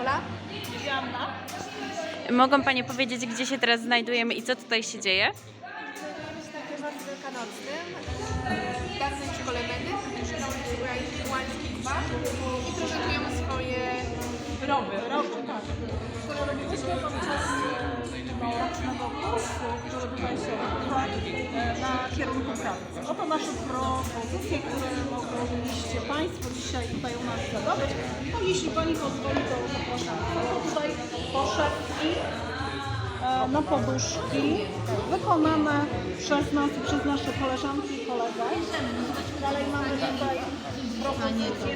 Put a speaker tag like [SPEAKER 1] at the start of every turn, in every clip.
[SPEAKER 1] Ola.
[SPEAKER 2] Joanna.
[SPEAKER 3] Mogą Panie powiedzieć, gdzie się teraz znajdujemy i co tutaj się dzieje?
[SPEAKER 1] Się na Kiełbasce Wielkanocnym, w dawnej szkole medyk, Łański 2 i prezentujemy swoje
[SPEAKER 2] Wyroby. Wyroby, tak. Które robiliśmy na kierunku pracy. Oto nasze propozycje, które mogliście Państwo dzisiaj tutaj u nas zdobyć. No jeśli Pani pozwoli, to zapraszam Państwa tutaj poszewki e, na poduszki wykonane przez nas i przez nasze koleżanki i kolegę. Dalej mamy tutaj propozycje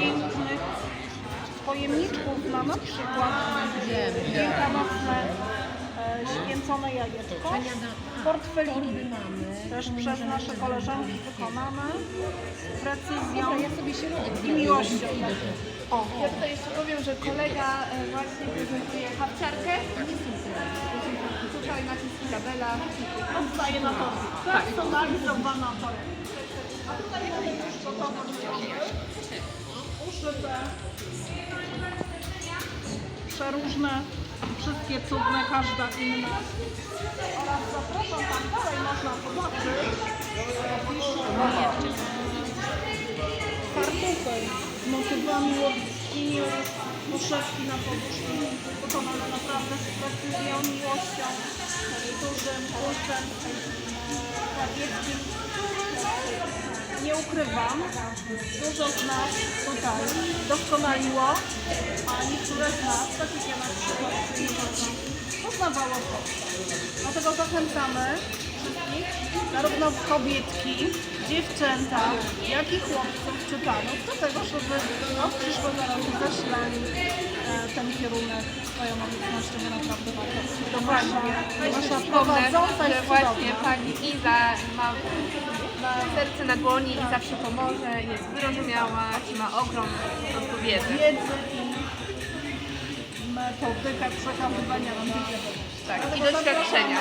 [SPEAKER 2] pięknych pojemniczków na na przykład wielkanocne e, święcone jajeczko, portfeliki. też przez nasze koleżanki wykonane. Z precyzją i miłością. O,
[SPEAKER 1] Ja tutaj jeszcze powiem, że kolega e, właśnie prezentuje hapciarkę. E, Tutaj nacisk tabela.
[SPEAKER 2] odstaje na to personalizowana torebka. A tutaj już gotowe uszyte, przeróżne, wszystkie cudne, każda inna. Oraz zapraszam tam dalej, można zobaczyć, e, wiszą kartufel z motywami łowickimi oraz poszewki na poduszki wykonane naprawdę z precyzją, miłością, dużym kurczem krawieckim. Nie ukrywam, dużo z nas tutaj doskonaliło, a niektóre z nas, tak jak ja na przykład, poznawało to. Dlatego zachęcamy wszystkich, zarówno kobietki, dziewczęta, jak i chłopców czy panów do tego, żeby od przyszłego roku zasilali e, ten kierunek swoją obecnością, naprawdę warto. To wasza, wasza prowadząca jest
[SPEAKER 1] właśnie pani Iza ma, ma serce na dłoni i zawsze pomoże, jest wyrozumiała i ma ogrom po prostu wiedzy.
[SPEAKER 2] wiedzy i metodyka przekazywania.
[SPEAKER 1] Tak, i doświadczenia.